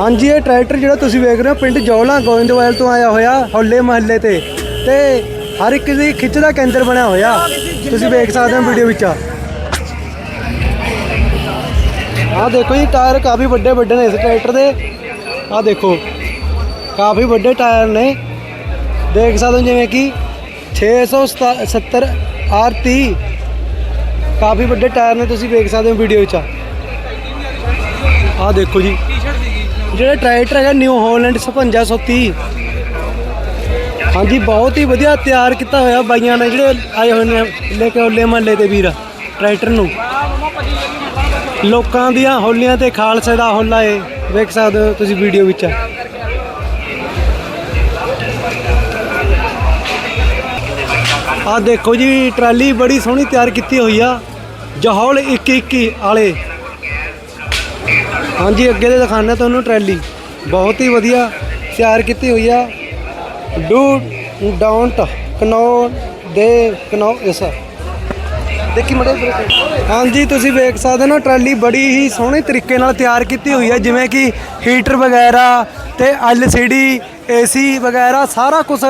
ਹਾਂਜੀ, ਇਹ ਟਰੈਕਟਰ ਜਿਹੜਾ ਤੁਸੀਂ ਵੇਖ ਰਹੇ ਹੋ, ਪਿੰਡ ਜੌਲਾ ਗੋਇੰਦਵਾਲ ਤੋਂ ਆਇਆ ਹੋਇਆ, ਹੋਲੇ ਮਹੱਲੇ ਤੇ। ਤੇ ਹਰ ਇੱਕ ਦੀ ਖਿੱਚ ਦਾ ਕੇਂਦਰ ਬਣਿਆ ਹੋਇਆ। ਤੁਸੀਂ ਵੇਖ ਸਕਦੇ ਹੋ ਵੀਡੀਓ ਵਿੱਚ। ਆਹ ਦੇਖੋ ਜੀ, ਟਾਇਰ ਕਾਫੀ ਵੱਡੇ ਵੱਡੇ ਨੇ ਇਸ ਟਰੈਕਟਰ ਦੇ। ਆਹ ਦੇਖੋ, ਕਾਫੀ ਵੱਡੇ ਟਾਇਰ ਨੇ। ਦੇਖ ਸਕਦੇ ਹੋ ਜਿਵੇਂ ਕਿ 670 R30 ਕਾਫੀ ਵੱਡੇ ਟਾਇਰ ਨੇ, ਤੁਸੀਂ ਵੇਖ ਸਕਦੇ ਹੋ ਵੀਡੀਓ ਵਿੱਚ। ਆਹ ਦੇਖੋ ਜੀ। ਜਿਹੜਾ ਟਰੈਕਟਰ ਹੈਗਾ ਨਿਊ ਹਾਲੈਂਡ 5630 ਹਾਂਜੀ, ਬਹੁਤ ਹੀ ਵਧੀਆ ਤਿਆਰ ਕੀਤਾ ਹੋਇਆ ਬਾਈਆਂ ਨੇ ਜਿਹੜੇ ਆਏ ਹੋਏ ਨੇ ਲੈ ਕੇ ਹੋਲੇ ਮਹੱਲੇ ਦੇ ਵੀਰ, ਟਰੈਕਟਰ ਨੂੰ। ਲੋਕਾਂ ਦੀਆਂ ਹੋਲੀਆਂ ਤੇ ਖਾਲਸੇ ਦਾ ਹੋਲਾ ਏ, ਵੇਖ ਸਕਦੇ ਹੋ ਤੁਸੀਂ ਵੀਡੀਓ ਵਿੱਚ। ਆਹ ਦੇਖੋ ਜੀ, ਟਰਾਲੀ ਬੜੀ ਸੋਹਣੀ ਤਿਆਰ ਕੀਤੀ ਹੋਈ ਆ, ਜਹੌਲ 121 ਵਾਲੇ ਹਾਂਜੀ ਅੱਗੇ ਦੇ ਦਿਖਾਣਾ ਤੁਹਾਨੂੰ ਟਰੈਲੀ। ਬਹੁਤ ਹੀ ਵਧੀਆ ਤਿਆਰ ਕੀਤੀ ਹੋਈ ਆ। ਡੂ ਡੋਂਟ ਕਨੋ ਦੇ ਕਨੋ ਇਸ ਦੇਖੀ ਮੜੇ ਹਾਂਜੀ ਤੁਸੀਂ ਵੇਖ ਸਕਦੇ ਹੋ ਟਰਾਲੀ ਬੜੀ ਹੀ ਸੋਹਣੇ ਤਰੀਕੇ ਨਾਲ ਤਿਆਰ ਕੀਤੀ ਹੋਈ ਹੈ ਜਿਵੇਂ ਕਿ ਹੀਟਰ ਵਗੈਰਾ ਤੇ ਐਲਸੀਡੀ ਏਸੀ ਵਗੈਰਾ ਸਾਰਾ ਕੁਝ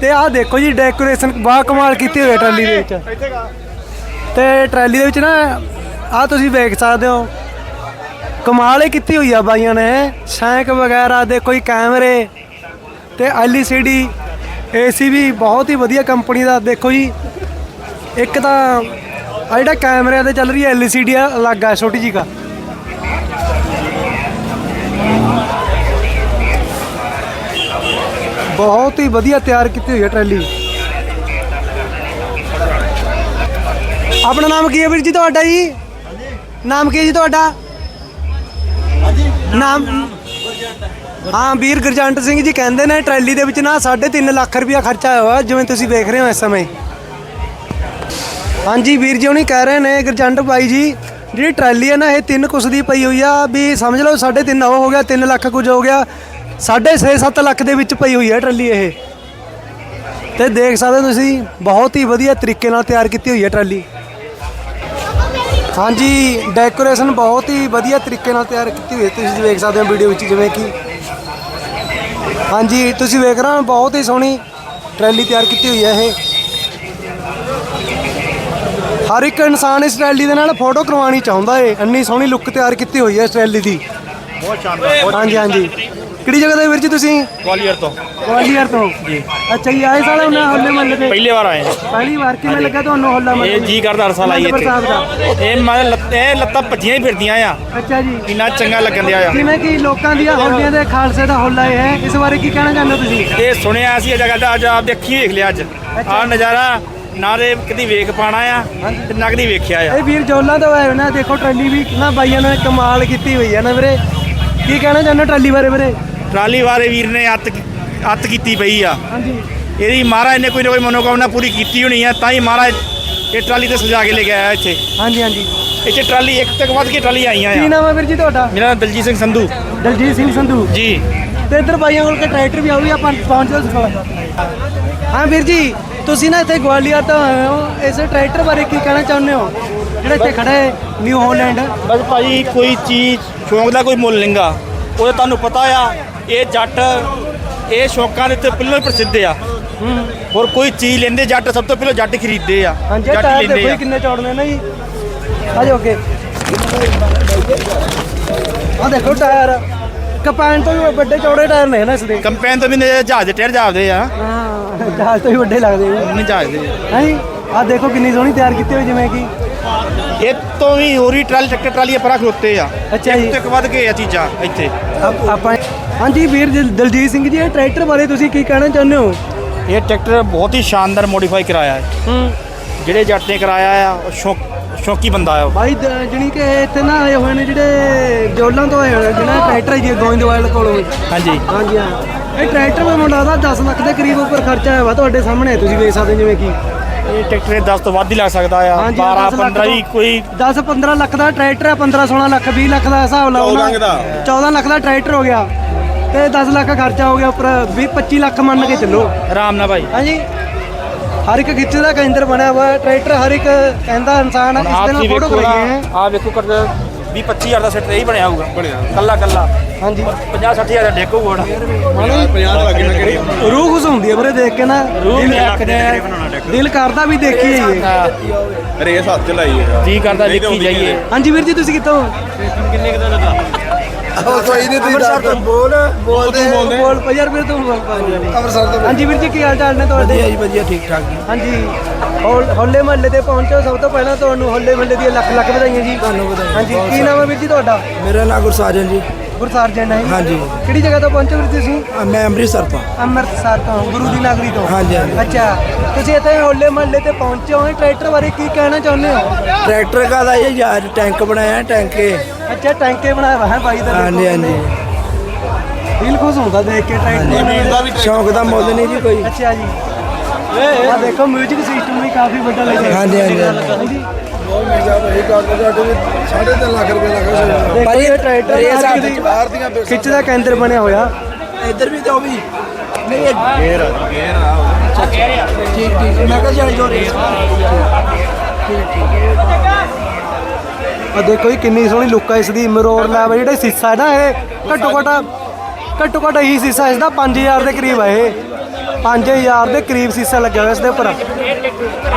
ਤੇ ਆਹ ਦੇਖੋ ਜੀ ਡੈਕੋਰੇਸ਼ਨ ਬਾ ਕਮਾਲ ਕੀਤੀ ਹੋਈ ਹੈ ਟਰਾਲੀ ਦੇ ਵਿੱਚ। ਤੇ ਟਰਾਲੀ ਦੇ ਵਿੱਚ ਨਾ ਆਹ ਤੁਸੀਂ ਵੇਖ ਸਕਦੇ ਹੋ ਕਮਾਲ ਹੀ ਕੀਤੀ ਹੋਈ ਆ ਬਾਈਆਂ ਨੇ। ਸ਼ੈਂਕ ਵਗੈਰਾ ਦੇ ਕੋਈ ਕੈਮਰੇ ਤੇ ਐਲਸੀਡੀ ਏਸੀ ਵੀ ਬਹੁਤ ਹੀ ਵਧੀਆ ਕੰਪਨੀ ਦਾ, ਦੇਖੋ ਜੀ। ਇੱਕ ਤਾਂ ਆ ਜਿਹੜਾ ਕੈਮਰਿਆਂ ਤੇ ਚੱਲ ਰਹੀ ਹੈ ਐਲਸੀਡੀ ਆ, ਅਲੱਗ ਆ, ਛੋਟੀ ਜੀ ਕਾ ਬਹੁਤ ਹੀ ਵਧੀਆ ਤਿਆਰ ਕੀਤੀ ਹੋਈ ਹੈ ਟਰੈਲੀ। ਆਪਣਾ ਨਾਮ ਕੀ ਹੈ ਵੀਰ ਜੀ ਤੁਹਾਡਾ ਜੀ? ਨਾਮ ਕੀ ਹੈ ਜੀ ਤੁਹਾਡਾ? ਨਾਮ ਹਾਂ ਵੀਰ ਗੁਰਜੰਟ ਸਿੰਘ ਜੀ ਕਹਿੰਦੇ ਨੇ ਟਰੈਲੀ ਦੇ ਵਿੱਚ ਨਾ 3.5 ਲੱਖ ਰੁਪਇਆ ਖਰਚਾ ਹੋਇਆ ਹੋਇਆ, ਜਿਵੇਂ ਤੁਸੀਂ ਵੇਖ ਰਹੇ ਹੋ ਇਸ ਸਮੇਂ। ਹਾਂਜੀ ਵੀਰ ਜੀ ਉਹਨੇ ਕਹਿ ਰਹੇ ਨੇ ਗੁਰਜੰਟ ਬਾਈ ਜੀ ਜਿਹੜੀ ਟਰਾਲੀ ਹੈ ਨਾ ਇਹ ਤਿੰਨ ਕੁਸ ਦੀ ਪਈ ਹੋਈ ਆ ਵੀ ਸਮਝ ਲਓ 3.5 ਉਹ ਹੋ ਗਿਆ 3 ਲੱਖ ਕੁਝ ਹੋ ਗਿਆ 6.5 7 ਲੱਖ ਦੇ ਵਿੱਚ ਪਈ ਹੋਈ ਹੈ ਟਰਾਲੀ ਇਹ। ਤੇ ਦੇਖ ਸਕਦੇ ਹੋ ਤੁਸੀਂ ਬਹੁਤ ਹੀ ਵਧੀਆ ਤਰੀਕੇ ਨਾਲ ਤਿਆਰ ਕੀਤੀ ਹੋਈ ਹੈ ਟਰਾਲੀ। ਹਾਂਜੀ ਡੈਕੋਰੇਸ਼ਨ ਬਹੁਤ ਹੀ ਵਧੀਆ ਤਰੀਕੇ ਨਾਲ ਤਿਆਰ ਕੀਤੀ ਹੋਈ ਹੈ। ਤੁਸੀਂ ਵੇਖ ਸਕਦੇ ਹੋ ਵੀਡੀਓ ਵਿੱਚ ਜਿਵੇਂ ਕਿ ਹਾਂਜੀ ਤੁਸੀਂ ਵੇਖ ਰਹੇ ਹੋ ਬਹੁਤ ਹੀ ਸੋਹਣੀ ਟਰੈਲੀ ਤਿਆਰ ਕੀਤੀ ਹੋਈ ਹੈ ਇਹ। ਹਰ ਇੱਕ ਇਨਸਾਨ ਇਸ ਟਰੈਲੀ ਦੇ ਨਾਲ ਫੋਟੋ ਕਰਵਾਉਣੀ ਚਾਹੁੰਦਾ ਏ ਇੰਨੀ ਸੋਹਣੀ ਲੁੱਕ ਤਿਆਰ ਕੀਤੀ ਹੋਈ ਹੈ ਇਸ ਟਰੈਲੀ ਦੀ। ਬਹੁਤ ਸ਼ਾਨਦਾਰ ਹਾਂਜੀ ਹਾਂਜੀ। ਕਿਹੜੀ ਜਗ੍ਹਾ ਦੇ ਵੀਰ ਜੀ ਤੁਸੀਂ? ਗਵਾਲੀਅਰ ਤੋਂ। ਗਵਾਲੀਅਰ ਤੋਂ। ਜੀ। ਅੱਛਾ ਜੀ ਆਏ ਸਾਲ ਉਹਨੇ ਹੋਲੇ ਮਹੱਲੇ ਤੇ ਪਹਿਲੀ ਵਾਰ ਆਏ ਹਾਂ। ਪਹਿਲੀ ਵਾਰ ਕਿਵੇਂ ਲੱਗਾ ਤੁਹਾਨੂੰ ਹੋਲਾ ਮਹੱਲੇ ਇਹ ਜੀ ਕਰਦਾ ਹਰ ਸਾਲ ਆਈਏ ਦਾ ਇੱਥੇ। ਇਹ ਮੈਂ ਲੱਤ- ਇਹ ਲੱਤਾਂ ਭੱਜੀਆਂ ਹੀ ਫਿਰਦੀਆਂ ਆ। ਅੱਛਾ ਜੀ। ਇੰਨਾ ਚੰਗਾ ਲੱਗਣ ਦਿਆ ਆ। ਜਿਵੇਂ ਕਿ ਲੋਕਾਂ ਦੀਆਂ ਹੋਲੀਆਂ ਦੇ ਖਾਲਸੇ ਦਾ ਹੋਲਾ ਇਹ ਹੈ। ਇਸ ਬਾਰੇ ਕੀ ਕਹਿਣਾ ਚਾਹੁੰਦੇ ਹੋ ਤੁਸੀਂ? ਇਹ ਸੁਣਿਆ ਸੀ ਇਹ ਜਗ੍ਹਾ ਦਾ ਅੱਜ ਆਪ ਦੇਖੀ ਵੇਖ ਲਿਆ ਅੱਜ। ਆਹ ਨਜ਼ਾਰਾ ਨਾ ਦੇ ਕਦੀ ਵੇਖ ਪਾਣਾ ਆ ਤੇ ਨਾ ਕਦੀ ਵੇਖਿਆ ਆ। ਇਹ ਵੀਰ ਜੋਲਾ ਤੋਂ ਆਏ ਨੇ। ਦੇਖੋ ਟਰਾਲੀ ਵੀ ਨਾ ਬਾਈਆਂ ਨੇ ਕਮਾਲ ਕੀਤੀ ਹੋਈ ਹੈ ਨਾ ਵੀਰੇ। ਕੀ ਕਹਿਣਾ ਚਾਹੁੰਦੇ ਹੋ ਟਰਾਲੀ ਬਾਰੇ ਵੀਰੇ? ਟਰਾਲੀ ਵਾਲੇ ਵੀਰ ਨੇ ਅੱਤ ਅੱਤ ਕੀਤੀ ਪਈ ਆ। ਹਾਂਜੀ। ਇਹਦੀ ਮਹਾਰਾਜ ਨੇ ਕੋਈ ਨਾ ਕੋਈ ਮਨੋਕਾਮਨਾ ਪੂਰੀ ਕੀਤੀ ਹੋਣੀ ਆ ਤਾਂ ਹੀ ਮਹਾਰਾਜ ਇਹ ਟਰਾਲੀ ਤੇ ਸਜਾ ਕੇ ਲੈ ਕੇ ਆਇਆ ਇੱਥੇ। ਹਾਂਜੀ ਹਾਂਜੀ। ਇੱਥੇ ਟਰਾਲੀ ਇੱਕ ਤੱਕ ਵੱਧ ਕੇ ਟਰਾਲੀ ਆਈਆਂ ਕੀ ਆ ਨਾਮ ਹੈ ਵੀਰ ਜੀ ਤੁਹਾਡਾ? ਮੇਰਾ ਨਾਮ ਦਲਜੀਤ ਸਿੰਘ ਸੰਧੂ। ਦਲਜੀਤ ਸਿੰਘ ਸੰਧੂ। ਜੀ। ਤੇ ਇੱਧਰ ਬਾਈਆਂ ਕੋਲ ਕੇ ਟਰੈਕਟਰ ਵੀ ਆਉਗੀ ਆਪਾਂ ਪਹੁੰਚਦੇ ਸਿਖਾ ਹਾਂ ਵੀਰ ਜੀ ਤੁਸੀਂ ਨਾ ਇੱਥੇ ਗਵਾਲੀਅਰ ਤੋਂ ਆਏ ਹੋ। ਇਸ ਟਰੈਕਟਰ ਬਾਰੇ ਕੀ ਕਹਿਣਾ ਚਾਹੁੰਦੇ ਹੋ? ਜਿਹੜਾ ਇੱਥੇ ਖੜਾ ਹੈ ਨਿਊ ਹਾਲੈਂਡ ਬਸ ਭਾਜੀ ਕੋਈ ਚੀਜ਼ ਸ਼ੌਂਕ ਦਾ ਕੋਈ ਮੁੱਲ ਨਹੀਂਗਾ। ਉਹ ਤੁਹਾਨੂੰ ਪਤਾ ਆ ਇਹ ਜੱਟ ਇਹ ਸ਼ੌਂਕਾਂ ਦੇ ਉੱਤੇ ਪਹਿਲਾਂ ਪ੍ਰਸਿੱਧ ਆ। ਹੋਰ ਕੋਈ ਚੀਜ਼ ਲੈਂਦੇ ਜੱਟ ਸਭ ਤੋਂ ਪਹਿਲਾਂ ਜੱਟ ਖਰੀਦਦੇ ਆ। ਜੱਟ ਲੈਂਦੇ ਆ। ਕਿੰਨੇ ਚੌੜਨੇ ਨੇ ਜੀ। ਆ ਜਾਓ ਅੱਗੇ। ਆ ਦੇਖੋ ਟਾਇਰ। ਕਪੈਨ ਤੋਂ ਵੀ ਵੱਡੇ ਚੌੜੇ ਟਾਇਰ ਨੇ ਨਾ ਇਸ ਦੇ ਕੰਪੈਨ ਤੋਂ ਵੀ ਨੇ ਜਹਾਜ਼ ਦੇ ਟਾਇਰ ਜਾਪਦੇ ਆ। ਹਾਂ ਜਹਾਜ਼ ਤੋਂ ਵੀ ਵੱਡੇ ਲੱਗਦੇ ਜੀ ਨਹੀਂ ਜਹਾਜ਼ ਦੇ ਹਾਂਜੀ ਆ ਦੇਖੋ ਕਿੰਨੀ ਸੋਹਣੀ ਤਿਆਰ ਕੀਤੀ ਹੋਈ ਜਿਵੇਂ ਕਿ। ਇਹ ਤੋਂ ਵੀ ਹੋਰ ਟਰਾਲੀ ਟਰੈਕਟਰ ਟਰਾਲੀਆਂ ਪਰਾਂ ਖਲੋਤੇ ਆ। ਅੱਛਾ ਜੀ। ਇੱਕ ਤੋਂ ਵੱਧ ਗਏ ਆ ਚੀਜ਼ਾਂ ਇੱਥੇ। ਆਪਾਂ ਹਾਂਜੀ ਵੀਰ ਦਿਲ- ਦਲਜੀਤ ਸਿੰਘ ਜੀ ਇਹ ਟਰੈਕਟਰ ਬਾਰੇ ਤੁਸੀਂ ਕੀ ਕਹਿਣਾ ਚਾਹੁੰਦੇ ਹੋ? ਇਹ ਟਰੈਕਟਰ ਬਹੁਤ ਹੀ ਸ਼ਾਨਦਾਰ ਮੋਡੀਫਾਈ ਕਰਾਇਆ ਹੈ। ਹੂੰ। ਜਿਹੜੇ ਜੱਟ ਨੇ ਕਰਾਇਆ ਆ ਉਹ ਸ਼ੌਕ ਸ਼ੌਕੀ ਬੰਦਾ ਆ ਉਹ। ਭਾਈ ਦ- ਜਾਣੀ ਕਿ ਇੱਥੇ ਨਾ ਆਏ ਹੋਏ ਨੇ ਜਿਹੜੇ ਜੋਲਾਂ ਤੋਂ ਆਏ ਹੋਏ ਨੇ ਜਿਹੜਾ ਟਰੈਕਟਰ ਜੀ ਗੋਇੰਦਵਾਲ ਕੋਲੋਂ। ਹਾਂਜੀ। ਹਾਂਜੀ ਹਾਂ। ਇਹ ਟਰੈਕਟਰ ਮੈਂ ਮੁੰਡਾ ਦਾ 10 ਲੱਖ ਦੇ ਕਰੀਬ ਉੱਪਰ ਖਰਚਾ ਆਇਆ ਵਾ ਤੁਹਾਡੇ ਸਾਹਮਣੇ ਤੁਸੀਂ ਵੇਖ ਸਕਦੇ ਹੋ ਜਿਵੇਂ ਕਿ। ਇਹ ਟਰੈਕਟਰ 10 ਤੋਂ ਵੱਧ ਹੀ ਲੱਗ ਸਕਦਾ ਆ ਹਾਂਜੀ, 12 10 ਲੱਖ 15 ਵੀ ਤੋਂ- ਕੋਈ 10 15 ਲੱਖ ਦਾ ਟਰੈਕਟਰ ਹੈ 15 16 ਲੱਖ 20 ਲੱਖ ਦਾ ਹਿਸਾਬ ਲਾਓ ਨਾ 14 ਲੱਖ ਦਾ ਟਰੈਕਟਰ ਹੋ ਗਿਆ। ਤੇ 10 ਲੱਖ ਖਰਚਾ ਹੋ ਗਿਆ ਉੱਪਰ 20 25 ਲੱਖ ਮੰਨ ਕੇ ਚੱਲੋ। ਆਰਾਮ ਨਾਲ ਭਾਈ। ਹਾਂਜੀ। ਹਰ ਇੱਕ ਖਿੱਚ ਦਾ ਕੇਂਦਰ ਬਣਿਆ ਹੋਇਆ। ਟਰੈਕਟਰ ਹਰ ਇੱਕ ਕਹਿੰਦਾ ਇਨਸਾਨ ਹੈ ਇਸ ਦੇ ਨਾਲ ਫੋਟੋ ਕਰਾਈਏ ਆ ਵੇਖੋ ਕਰ 20 25000 ਦਾ ਸੈੱਟ ਇਹੀ ਬਣਿਆ ਹੋਊਗਾ। ਬਣਿਆ। ਕੱਲਾ ਕੱਲਾ। ਹਾਂਜੀ। 50 60000 ਦਾ ਡੇਕ ਹੋਊਗਾ ਹੁਣ। 50 ਦਾ ਲੱਗੇ ਨਾ ਕਿਹੜੀ ਰੂਹ ਖੁਸ਼ ਹੁੰਦੀ ਹੈ ਵੀਰੇ ਦੇਖ ਕੇ ਨਾ। ਰੂਹ ਦਿਲ ਆਖਦਾ ਦਿਲ ਕਰਦਾ ਵੀ ਦੇਖੀਏ ਇਹ। ਰੇਸ ਹੱਥ ਚ ਲਾਈ ਹੈ। ਜੀ ਕਰਦਾ ਦੇਖੀ ਜਾਈਏ। ਹਾਂਜੀ ਵੀਰ ਜੀ ਤੁਸੀਂ ਕਿੱਥੋਂ? ਕੋਈ ਨਹੀਂ ਤੁਸੀਂ ਦੱਸ ਦਿਓ। ਬੋਲ ਬੋਲਦੇ। ਬੋਲ ਪਾ ਯਾਰ ਵੀਰ ਤੂੰ ਬੋਲ ਪਾ ਅੰਮ੍ਰਿਤਸਰ ਤੋਂ ਹਾਂਜੀ ਵੀਰ ਜੀ ਕੀ ਹਾਲ ਚਾਲ ਨੇ ਵਧੀਆ ਤੁਹਾਡੇ ਜੀ ਵਧੀਆ ਠੀਕ ਠਾਕ ਜੀ। ਹਾਂਜੀ। ਹੋਲ- ਹੋਲੇ ਮਹੱਲੇ ਤੇ ਪਹੁੰਚੋ ਸਭ ਤੋਂ ਪਹਿਲਾਂ ਤੁਹਾਨੂੰ ਹੋਲੇ ਮਹੱਲੇ ਦੀਆਂ ਲੱਖ ਲੱਖ ਵਧਾਈਆਂ ਜੀ। ਤੁਹਾਨੂੰ ਵਧਾਈਆਂ। ਹਾਂਜੀ ਕੀ ਨਾਮ ਹੈ ਵੀਰ ਜੀ ਤੁਹਾਡਾ? ਮੇਰਾ ਨਾਮ ਗੁਰਸਾਜਨ ਜੀ। ਗੁਰਸਾਰਜਨ ਹੈ ਜੀ? ਹਾਂਜੀ। ਕਿਹੜੀ ਜਗ੍ਹਾ ਤੋਂ ਪਹੁੰਚੇ ਵੀਰ ਤੁਸੀਂ? ਅ, ਮੈਂ ਅੰਮ੍ਰਿਤਸਰ ਤੋਂ। ਅੰਮ੍ਰਿਤਸਰ ਤੋਂ ਗੁਰੂ ਦੀ ਨਗਰੀ ਤੋਂ? ਹਾਂਜੀ, ਹਾਂਜੀ। ਅੱਛਾ ਤੁਸੀਂ ਇੱਥੇ ਹੋਲੇ ਮਹੱਲੇ ਤੇ ਪਹੁੰਚੇ ਹੋ ਟਰੈਕਟਰ ਬਾਰੇ ਕੀ ਕਹਿਣਾ ਚਾਹੁੰਦੇ ਹੋ? ਟਰੈਕਟਰ ਕਾ ਦਾ ਇਹ ਯਾਰ ਟੈਂਕ ਬਣਾਇਆ ਹੈ, ਟੈਂਕੇ ਅੱਛਾ ਟੈਂਕੇ ਬਣਾਇਆ ਵਾ ਹੈ ਬਾਈ ਦਾ ਹਾਂਜੀ ਹਾਂਜੀ। ਦਿਲ ਖੁਸ਼ ਹੁੰਦਾ ਦੇਖ ਕੇ ਟਰੈਕਟਰ ਸ਼ੌਂਕ ਦਾ ਮੁੱਲ ਨਹੀਂ ਜੀ ਕੋਈ। ਅੱਛਾ ਜੀ। ਆ ਦੇਖੋ 뮤직 ਸਿਸਟਮ ਵੀ ਕਾਫੀ ਵੱਡਾ ਲੱਗਿਆ। ਹਾਂਜੀ, ਹਾਂਜੀ, ਹਾਂਜੀ। ਹਾਂਜੀ ਬਹੁਤ ਮਹਿੰਗਾ ਭਾਈ ਕਾਗਜ਼ ਸਾਡੇ ਵੀ 3.5 ਲੱਖ ਰੁਪਏ ਲੱਗਾ ਸੀ ਦੇਖੋ ਭਾਈ, ਇਹ ਟਰੈਕਟਰ ਰੇਸ ਹਰ ਹੱਥ ਇੱਕ ਦੀ ਚ ਬਾਹਰ ਦੀਆਂ ਬੇਸਾਂ। ਖਿੱਚ ਦਾ ਕੇਂਦਰ ਬਣਿਆ ਹੋਇਆ? ਇੱਧਰ ਵੀ ਤੇ ਉਹ ਵੀ। ਨਹੀਂ ਇਹ ਗੇਰ ਆ ਗੇਰ ਆ। ਠੀਕ ਠੀਕ। ਮੈਂ ਕਿਹਾ ਜਾਈ ਜੋ ਰੇਸ। ਆ ਦੇਖੋ ਜੀ ਕਿੰਨੀ ਸੋਹਣੀ ਲੁੱਕ ਆ ਇਸ ਦੀ ਮਰੋਰ ਲੈਬ ਜਿਹੜਾ ਸੀਸਾ ਹੈ ਨਾ ਇਹ ਘੱਟੋ ਘੱਟ ਘੱਟੋ ਘੱਟ ਇਹੀ ਸੀਸਾ ਇਸ ਦਾ 5000 ਦੇ ਕਰੀਬ ਆ ਇਹ। 5000 ਦੇ ਕਰੀਬ ਸੀਸਾ ਲੱਗਿਆ ਹੋਇਆ ਇਸ ਦੇ ਉੱਪਰ।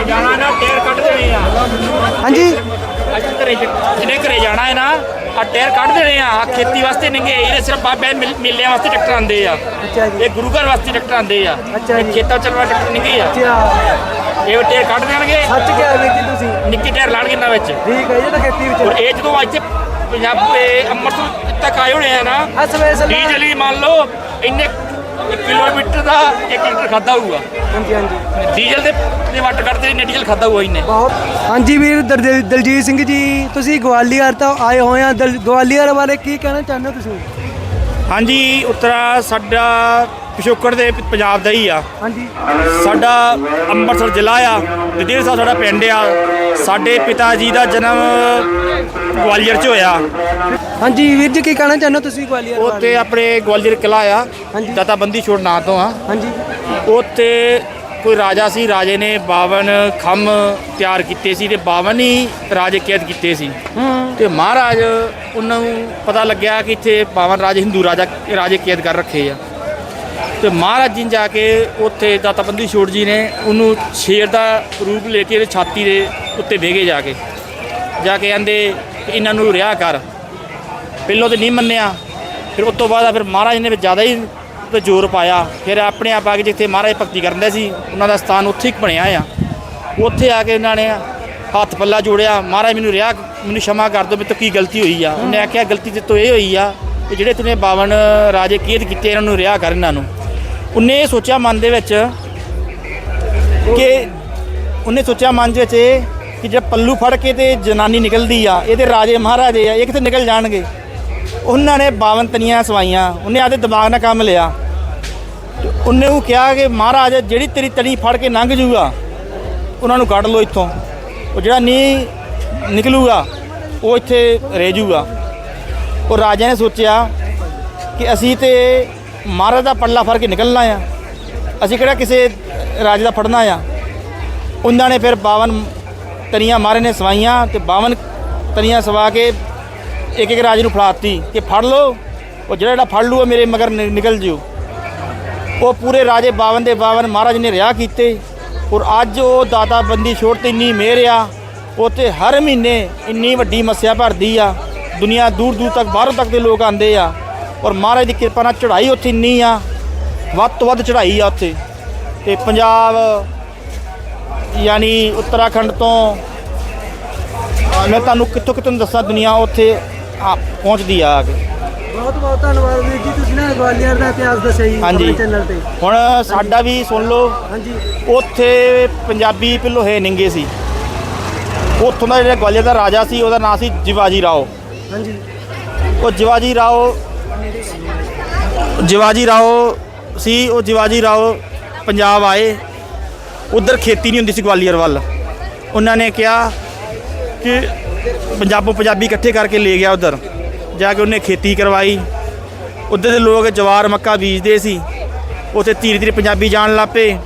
ਜਾਣਾ ਨਾ ਹਾਂਜੀ। ਅੱਜ ਘਰੇ ਜ- ਜਿਹਨੇ ਘਰੇ ਜਾਣਾ ਹੈ ਨਾ ਆ ਟਾਇਰ ਕੱਢ ਦੇਣੇ ਆ ਆਹ ਖੇਤੀ ਵਾਸਤੇ ਨਹੀਂਗੇ ਇਹਦੇ ਸਿਰਫ ਬਾਬੇ ਮਿਲ- ਮੇਲਿਆਂ ਵਾਸਤੇ ਟਰੈਕਟਰ ਆਉਂਦੇ ਆ। ਅੱਛਾ ਜੀ। ਇਹ ਗੁਰੂ ਘਰ ਵਾਸਤੇ ਟਰੈਕਟਰ ਆਉਂਦੇ ਆ। ਅੱਛਾ ਇਹ ਜੀ। ਖੇਤਾਂ ਚੱਲਣ ਵਾਲੇ ਟਰੈਕਟਰ ਨਹੀਂਗੇ ਆ। ਅੱਛਾ। ਇਹ ਟਾਇਰ ਕੱਢ ਦੇਣਗੇ। ਸੱਚ ਕਿਹਾ ਵੀਰ ਜੀ ਤੁਸੀਂ। ਨਿੱਕੇ ਟਾਇਰ ਲਾਣਗੇ ਇਹਨਾਂ ਵਿੱਚ। ਠੀਕ ਹੈ ਜੀ ਇਹ ਤਾਂ ਖੇਤੀ ਔਰ ਵਿੱਚ ਇਹ ਜਦੋਂ ਇੱਥੇ ਪੰਜਾਬ ਦੇ ਅੰਮ੍ਰਿਤਸਰ ਤੱਕ ਆਏ ਹੋਣੇ ਆ ਨਾ ਆ ਡੀਜ਼ਲ ਹੀ ਮੰਨ ਲਓ ਇੰਨੇ ਇੱਕ ਕਿਲੋਮੀਟਰ ਦਾ 1 ਲੀਟਰ ਖਾਦਾ ਹੋਊਗਾ। ਹਾਂਜੀ ਹਾਂਜੀ। ਡੀਜ਼ਲ ਦੇ ਦੇ ਵੱਟ ਕੱਢਦੇ ਨੇ ਡੀਜ਼ਲ ਖਾਦਾ ਹੋਊਗਾ ਇਹਨੇ ਬਹੁਤ। ਹਾਂਜੀ ਵੀਰ ਦਲਜੀਤ ਸਿੰਘ ਜੀ ਤੁਸੀਂ ਗਵਾਲੀਅਰ ਤੋਂ ਆਏ ਹੋਏ ਆ। ਦਲ- ਗਵਾਲੀਅਰ ਬਾਰੇ ਕੀ ਕਹਿਣਾ ਚਾਹੁੰਦੇ ਹੋ ਤੁਸੀਂ? ਹਾਂਜੀ ਉੱਤਰਾ ਸਾਡਾ ਪਿਛੋਕੜ ਦੇ ਪੰਜਾਬ ਦਾ ਹੀ ਆ। ਹਾਂਜੀ। ਸਾਡਾ ਅੰਮ੍ਰਿਤਸਰ ਜ਼ਿਲ੍ਹਾ ਆ ਦਦੇਰ ਸਾਹਿਬ ਸਾਡਾ ਪਿੰਡ ਆ। ਸਾਡੇ ਪਿਤਾ ਜੀ ਦਾ ਜਨਮ ਗਵਾਲੀਅਰ 'ਚ ਹੋਇਆ। ਹਾਂਜੀ ਵੀਰ ਜੀ ਕੀ ਕਹਿਣਾ ਚਾਹੁੰਦੇ ਹੋ ਤੁਸੀਂ ਗਵਾਲੀਅਰ ਬਾਰੇ? ਉੱਥੇ ਆਪਣੇ ਗਵਾਲੀਅਰ ਕਿਲਾ ਆ। ਹਾਂਜੀ। ਦਾਤਾਬੰਦੀ ਛੋੜ ਨਾਂ ਤੋਂ ਆ। ਹਾਂਜੀ। ਉੱਥੇ ਕੋਈ ਰਾਜਾ ਸੀ ਰਾਜੇ ਨੇ 52 ਖੰਮ ਤਿਆਰ ਕੀਤੇ ਸੀ ਤੇ 52 ਹੀ ਰਾਜੇ ਕੈਦ ਕੀਤੇ ਸੀ। ਹੂੰ। ਤੇ ਮਹਾਰਾਜ ਉਹਨਾਂ ਨੂੰ ਪਤਾ ਲੱਗਿਆ ਕਿ ਇੱਥੇ 52 ਰਾਜੇ ਹਿੰਦੂ ਰਾਜਾ ਰਾਜੇ ਕੈਦ ਕਰ ਰੱਖੇ ਆ। ਤੇ ਮਹਾਰਾਜ ਜੀ ਨੇ ਜਾ ਕੇ ਉੱਥੇ ਦਾਤਾਬੰਦੀ ਛੋੜ ਜੀ ਨੇ ਉਹਨੂੰ ਸ਼ੇਰ ਦਾ ਰੂਪ ਲੈ ਕੇ ਇਹਦੇ ਛਾਤੀ ਦੇ ਉੱਤੇ ਵੇਗੇ ਜਾ ਕੇ। ਜਾ ਕੇ ਕਹਿੰਦੇ ਇਹਨਾਂ ਨੂੰ ਰਿਹਾ ਕਰ। ਪਹਿਲਾਂ ਤੇ ਨਹੀਂ ਮੰਨਿਆ। ਫਿਰ ਉਸ ਤੋਂ ਬਾਅਦ ਫਿਰ ਮਹਾਰਾਜ ਨੇ ਜ਼ਿਆਦਾ ਹੀ ਤੇ ਜ਼ੋਰ ਪਾਇਆ। ਫਿਰ ਆਪਣੇ ਆਪ ਆ ਕੇ ਜਿੱਥੇ ਮਹਾਰਾਜ ਭਗਤੀ ਕਰਦੇ ਸੀ, ਉਹਨਾਂ ਦਾ ਸਥਾਨ ਉੱਥੇ ਹੀ ਬਣਿਆ ਆ। ਉੱਥੇ ਆ ਕੇ ਉਹਨਾਂ ਨੇ ਹੱਥ ਪੱਲਾ ਜੋੜਿਆ। ਮਹਾਰਾਜ ਮੈਨੂੰ ਰਿਹਾ, ਮੈਨੂੰ ਸ਼ਮਾ ਕਰ ਦਿਓ ਮੇਰੇ ਤੋਂ ਕੀ ਗਲਤੀ ਹੋਈ ਆ। ਉਹਨੇ ਆਖਿਆ, ਗਲਤੀ ਤੇ ਤੋਂ ਇਹ ਹੋਈ ਆ ਕਿ ਜਿਹੜੇ ਤੂੰ 52 ਰਾਜੇ ਕੀਤ ਕੀਤੇ, ਇਹਨਾਂ ਨੂੰ ਰਿਹਾ ਕਰ ਇਹਨਾਂ ਨੂੰ। ਉਹਨੇ ਇਹ ਸੋਚਿਆ ਮਨ ਦੇ ਵਿੱਚ ਕਿ ਉਹਨੇ ਸੋਚਿਆ ਮਨ ਦੇ ਵਿੱਚ ਇਹ ਕਿ ਜੇ ਪੱਲੂ ਫੜ ਕੇ ਤੇ ਜਨਾਨੀ ਨਿਕਲਦੀ ਆ ਇਹਦੇ ਰਾਜੇ ਮਹਾਰਾਜੇ ਆ, ਇਹ ਕਿੱਥੇ ਨਿਕਲ ਜਾਣਗੇ? ਉਹਨਾਂ ਨੇ 52 ਤਨੀਆਂ ਸਵਾਈਆਂ, ਉਹਨੇ ਆਦੇ ਦਿਮਾਗ ਨਾਲ ਕੰਮ ਲਿਆ। ਤੇ ਉਹਨੇ ਉਹ ਕਿਹਾ ਕਿ ਮਹਾਰਾਜ, ਜਿਹੜੀ ਤੇਰੀ ਤਣੀ ਫੜ ਕੇ ਲੰਘ ਜੂਗਾ, ਉਹਨਾਂ ਨੂੰ ਕੱਢ ਲਓ ਇੱਥੋਂ। ਉਹ ਜਿਹੜਾ ਨਹੀਂ ਨਿਕਲੂਗਾ, ਉਹ ਇੱਥੇ ਰਹਿ ਜੂਗਾ। ਉਹ ਰਾਜਾ ਨੇ ਸੋਚਿਆ ਕਿ ਅਸੀਂ ਤੇ ਮਹਾਰਾਜ ਦਾ ਪੱਲਾ ਫੜ ਕੇ ਨਿਕਲਣਾ ਆ। ਅਸੀਂ ਕਿਹੜਾ ਕਿਸੇ ਰਾਜੇ ਦਾ ਫੜਨਾ ਆ। ਉਹਨਾਂ ਨੇ ਫਿਰ 52 ਤਨੀਆਂ ਮਹਾਰਾਜ ਨੇ ਸਵਾਈਆਂ ਤੇ 52 ਤਨੀਆਂ ਸਵਾ ਕੇ ਇੱਕ ਇੱਕ ਰਾਜੇ ਨੂੰ ਫੜਾਤੀ ਕਿ ਫੜ ਲਓ, ਉਹ ਜਿਹੜਾ ਜਿਹੜਾ ਫੜ ਲੂਗਾ ਮੇਰੇ ਮਗਰ ਨਿ- ਨਿਕਲ ਜਿਓ। ਉਹ ਪੂਰੇ ਰਾਜੇ 52 ਦੇ 52 ਮਹਾਰਾਜ ਨੇ ਰਿਹਾ ਕੀਤੇ। ਔਰ ਅੱਜ ਉਹ ਦਾਤਾ ਬੰਦੀ ਛੋੜ ਤੇ ਇੰਨੀ ਮਿਹਰ ਆ ਉੱਥੇ ਹਰ ਮਹੀਨੇ ਇੰਨੀ ਵੱਡੀ ਮੱਸਿਆ ਭਰਦੀ ਆ। ਦੁਨੀਆ ਦੂਰ ਦੂਰ ਤੱਕ, ਬਾਹਰੋਂ ਤੱਕ ਦੇ ਲੋਕ ਆਉਂਦੇ ਆ। ਔਰ ਮਹਾਰਾਜ ਦੀ ਕਿਰਪਾ ਨਾਲ ਚੜ੍ਹਾਈ ਉੱਥੇ ਇੰਨੀ ਆ ਵੱਧ ਤੋਂ ਵੱਧ ਚੜ੍ਹਾਈ ਆ ਉੱਥੇ। ਤੇ ਪੰਜਾਬ ਯਾਨੀ ਉੱਤਰਾਖੰਡ ਤੋਂ ਮੈਂ ਤੁਹਾਨੂੰ ਕਿੱਥੋਂ ਕਿੱਥੋਂ ਦੱਸਾਂ ਦੁਨੀਆ ਉੱਥੇ ਆ ਪਹੁੰਚਦੀ ਆ ਆ ਕੇ। ਬਹੁਤ ਬਹੁਤ ਧੰਨਵਾਦ ਵੀਰ ਜੀ ਤੁਸੀਂ ਨਾ ਗਵਾਲੀਅਰ ਦਾ ਇਤਿਹਾਸ ਦੱਸਿਆ ਜੀ ਹਾਂਜੀ। ਚੈਨਲ ਤੇ। ਹੁਣ ਸਾਡਾ ਵੀ ਸੁਣ ਲਓ ਹਾਂਜੀ। ਉੱਥੇ ਪੰਜਾਬੀ ਪਹਿਲੋਂ ਹੈ ਨਿੰਗੇ ਸੀ। ਉੱਥੋਂ ਦਾ ਜਿਹੜਾ ਗਵਾਲੀਅਰ ਦਾ ਰਾਜਾ ਸੀ ਉਹਦਾ ਨਾਂ ਸੀ ਜਿਵਾਜੀ ਰਾਓ। ਹਾਂਜੀ। ਉਹ ਜਿਵਾਜੀ ਰਾਓ ਜਿਵਾਜੀ ਰਾਓ ਸੀ, ਉਹ ਜਿਵਾਜੀ ਰਾਓ ਪੰਜਾਬ ਆਏ। ਉਧਰ ਖੇਤੀ ਨਹੀਂ ਹੁੰਦੀ ਸੀ ਗਵਾਲੀਅਰ ਵੱਲ। ਉਹਨਾਂ ਨੇ ਕਿਹਾ ਕਿ ਪੰਜਾਬੋਂ ਪੰਜਾਬੀ ਇਕੱਠੇ ਕਰਕੇ ਲੈ ਗਿਆ ਉਧਰ। ਜਾ ਕੇ ਉਹਨੇ ਖੇਤੀ ਕਰਵਾਈ। ਉਧਰ ਦੇ ਲੋਕ ਜਵਾਰ ਮੱਕਾ ਬੀਜਦੇ ਸੀ। ਉੱਥੇ ਧੀਰੇ ਧੀਰੇ ਪੰਜਾਬੀ ਜਾਣ ਲੱਪੇ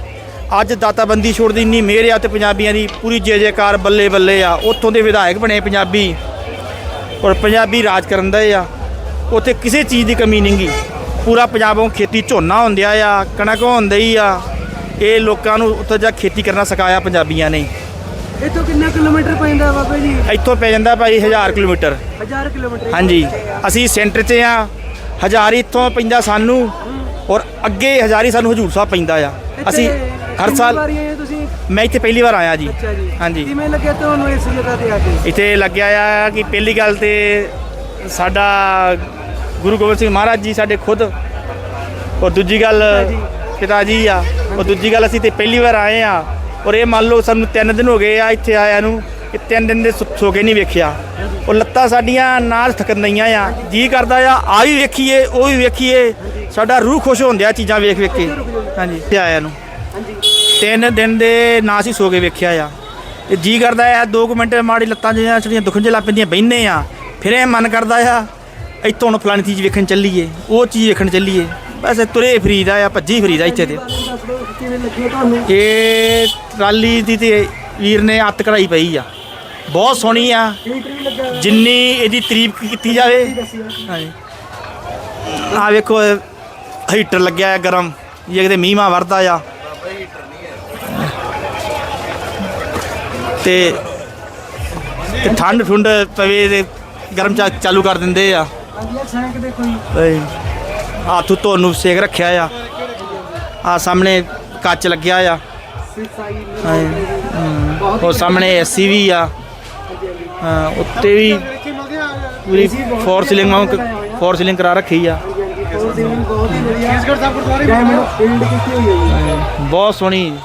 ਅੱਜ ਦਾਤਾਬੰਦੀ ਛੋੜ ਦੀ ਇੰਨੀ ਮਿਹਰ ਆ ਤੇ ਪੰਜਾਬੀਆਂ ਦੀ ਪੂਰੀ ਜੇ ਜੈਕਾਰ ਬੱਲੇ ਬੱਲੇ ਆ। ਉੱਥੋਂ ਦੇ ਵਿਧਾਇਕ ਬਣੇ ਪੰਜਾਬੀ। ਔਰ ਪੰਜਾਬੀ ਰਾਜ ਕਰਨ ਦਾ ਆ। ਉੱਥੇ ਕਿਸੇ ਚੀਜ਼ ਦੀ ਕਮੀ ਨਹੀਂ ਗਈ ਪੂਰਾ ਪੰਜਾਬੋਂ ਖੇਤੀ ਝੋਨਾ ਹੁੰਦਿਆ ਆ ਕਣਕ ਹੁੰਦੀ ਆ। ਇਹ ਲੋਕਾਂ ਨੂੰ ਉੱਥੇ ਜਾ ਖੇਤੀ ਕਰਨਾ ਸਿਖਾਇਆ ਪੰਜਾਬੀਆਂ ਨੇ। ਇੱਥੋਂ ਕਿੰਨਾ ਕਿਲੋਮੀਟਰ ਪੈਂਦਾ ਬਾਬਾ ਜੀ? ਇੱਥੋਂ ਪੈ ਜਾਂਦਾ ਭਾਈ 1000 ਕਿਲੋਮੀਟਰ। 1000 ਕਿਲੋਮੀਟਰ। ਹਾਂਜੀ ਅਸੀਂ ਸੈਂਟਰ 'ਚ ਆ ਹਜ਼ਾਰ ਇੱਥੋਂ ਪੈਂਦਾ ਸਾਨੂੰ ਔਰ ਅੱਗੇ ਹਜ਼ਾਰੀ ਸਾਨੂੰ ਹਜੂਰ ਸਾਹਿਬ ਪੈਂਦਾ ਆ। ਅਸੀਂ ਹਰ ਸਾਲ ਮੈਂ ਇੱਥੇ ਪਹਿਲੀ ਵਾਰ ਆਇਆ ਜੀ। ਹਾਂਜੀ। ਕਿਵੇਂ ਲੱਗਿਆ ਤੁਹਾਨੂੰ ਇਸ ਜਗ੍ਹਾ ਤੇ ਆ ਕੇ? ਇੱਥੇ ਲੱਗਿਆ ਆ ਕਿ ਪਹਿਲੀ ਗੱਲ ਤੇ ਸਾਡਾ ਗੁਰੂ ਗੋਬਿੰਦ ਸਿੰਘ ਮਹਾਰਾਜ ਜੀ ਸਾਡੇ ਖੁਦ। ਔਰ ਦੂਜੀ ਗੱਲ ਪਿਤਾ ਜੀ ਆ। ਔਰ ਦੂਜੀ ਗੱਲ ਅਸੀਂ ਤੇ ਪਹਿਲੀ ਵਾਰ ਆਏ ਆ। ਔਰ ਇਹ ਮੰਨ ਲਓ ਸਾਨੂੰ 3 ਦਿਨ ਹੋ ਗਏ ਆ ਇੱਥੇ ਆਇਆ ਨੂੰ ਇਹ 3 ਦਿਨ ਦੇ ਸੁ- ਸੋ ਕੇ ਨਹੀਂ ਵੇਖਿਆ। ਉਹ ਲੱਤਾਂ ਸਾਡੀਆਂ ਨਾਲ ਥਕਨ ਦਈਆਂ ਆ। ਜੀ ਕਰਦਾ ਆ ਆ ਵੀ ਵੇਖੀਏ ਉਹ ਵੀ ਵੇਖੀਏ। ਸਾਡਾ ਰੂਹ ਖੁਸ਼ ਹੁੰਦਿਆ ਚੀਜ਼ਾਂ ਵੇਖ ਵੇਖ ਕੇ। ਹਾਂਜੀ ਤੇ ਆਇਆ ਨੂੰ। ਤਿੰਨ ਦਿਨ ਦੇ ਨਾ ਅਸੀਂ ਸੋ ਕੇ ਵੇਖਿਆ ਆ। ਜੀ ਕਰਦਾ ਆ 2 ਮਿੰਟ ਮਾੜੀ ਲੱਤਾਂ ਜਿਹੜੀਆਂ ਛੜੀਆਂ ਦੁਖਣ ਜਿਹਾ ਪੈਂਦੀਆਂ ਬਹਿਨੇ ਆ। ਫਿਰ ਇਹ ਮਨ ਕਰਦਾ ਆ ਇੱਥੋਂ ਹੁਣ ਫਲਾਣੀ ਚੀਜ਼ ਵੇਖਣ ਚੱਲੀਏ, ਉਹ ਚੀਜ਼ ਵੇਖਣ ਚੱਲੀਏ। ਬਸ ਤੁਰੇ ਫਰੀਦਾ ਆ ਭੱਜੀ ਫਰੀਦਾ ਇੱਥੇ ਤੇ। ਕਿਵੇਂ ਲੱਗਿਆ ਤੁਹਾਨੂੰ ਇਹ ਟਰਾਲੀ ਦੀ ਤੇ ਵੀਰ ਨੇ ਅੱਤ ਕਢਾਈ ਪਈ ਆ। ਬਹੁਤ ਸੋਹਣੀ ਆ। ਜਿੰਨੀ ਇਹਦੀ ਤਾਰੀਫ ਕੀਤੀ ਜਾਵੇ। ਹਾਂਜੀ। ਆ ਵੇਖੋ, ਹੀਟਰ ਲੱਗਿਆ ਹੈ ਗਰਮ। ਜੇ ਕਿਤੇ ਮੀਂਹ ਮਾ ਵਰਦਾ ਆ। ਤੇ ਠੰਡ ਠੁੰਡ ਪਵੇ ਤੇ ਗਰਮ ਚਾ ਚਾਲੂ ਕਰ ਦਿੰਦੇ ਆ। ਇਹ ਸੈਂਕ ਦੇ ਕੋਈ? ਹੱਥ ਧੋਣ ਨੂੰ ਸੇਕ ਰੱਖਿਆ ਆ। ਆ ਸਾਹਮਣੇ ਕੱਚ ਲੱਗਿਆ ਆ। ਹਾਂਜੀ। ਹਮ, ਉਹ ਸਾਹਮਣੇ ਏਸੀ ਵੀ ਆ। ਹਾਂ ਉੱਤੇ ਵੀ ਪੂਰੀ ਫੋਰ ਸੀਲਿੰਗ ਵਾਂਗ ਫੋਰ ਸੀਲਿੰਗ ਕਰਾ ਰੱਖੀ ਆ। ਬਹੁਤ ਹੀ ਬਹੁਤ ਹੀ ਵਧੀਆ ਕੇਸਗੜ ਸਾਹਿਬ ਗੁਰਦੁਆਰੇ ਫੀਲਡ ਕੀਤੀ ਹੋਈ ਹੈ ਜੀ। ਬਹੁਤ ਸੋਹਣੀ।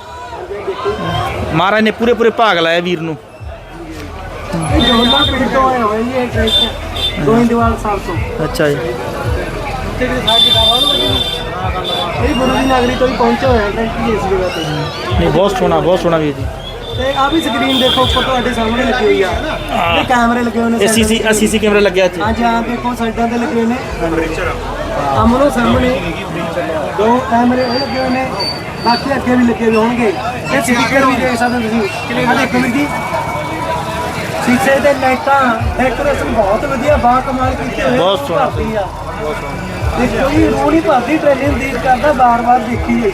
ਮਹਾਰਾਜ ਨੇ ਪੂਰੇ ਪੂਰੇ ਭਾਗ ਲਾਇਆ ਵੀਰ ਨੂੰ। ਇਹ ਜੋਲਾ ਪਿੰਡ ਤੋਂ ਆਏ ਹੋਏ ਜੀ ਇਹ ਟਰੈਕ ਗੋਇੰਦਵਾਲ ਸਾਹਿਬ ਤੋਂ। ਅੱਛਾ ਜੀ। ਇਹ ਗੁਰੂ ਦੀ ਨਗਰੀ ਤੋਂ ਹੀ ਪਹੁੰਚੇ ਹੋਏ ਆ ਟਰੈਕ ਇਸ ਜਗ੍ਹਾ ਤੇ ਨਹੀਂ ਬਹੁਤ ਸੋਹਣਾ ਬਹੁਤ ਸੋਹਣਾ ਵੀਰ ਜੀ। ਤੇ ਆ ਵੀ ਸਕਰੀਨ ਦੇਖੋ ਉੱਪਰ ਤੁਹਾਡੇ ਸਾਹਮਣੇ ਲੱਗੀ ਹੋਈ ਆ। ਇਹ ਕੈਮਰੇ ਲੱਗੇ ਹੋਏ ਨੇ ਸੀਸੀ ਸੀਸੀ ਕੈਮਰਾ ਲੱਗਿਆ ਇੱਥੇ। ਅੱਜ ਆ ਦੇਖੋ ਸਾਈਡਾਂ ਤੇ ਲੱਗੇ ਹੋਏ ਨੇ। ਆਮਨੋ ਸਾਹਮਣੇ। ਦੋ ਕੈਮਰੇ ਉਹ ਲੱਗੇ ਹੋਏ ਨੇ। ਬਾਕੀ ਅੱਗੇ ਵੀ ਲੱਗੇ ਹੋਣਗੇ। ਇਹ ਸਪੀਕਰ ਵੀ ਦੇਖ ਸਕਦੇ ਹੋ ਤੁਸੀਂ। ਆ ਦੇਖੋ ਜੀ। ਸ਼ੀਸ਼ੇ ਦੇ ਲਾਈਟਾਂ ਡੈਕੋਰੇਸ਼ਨ ਬਹੁਤ ਵਧੀਆ ਬਾ ਕਮਾਲ ਕੀਤੇ ਹੋਏ ਬਹੁਤ ਸੋਹਣਾ। ਭਰਦੀ ਆ। ਤੇ ਕੋਈ ਰੂਹ ਨਹੀਂ ਭਰਦੀ ਟ੍ਰੇਲਿੰਗ ਦੀ ਕਰਦਾ ਬਾਰ-ਬਾਰ ਦੇਖੀ ਹੈ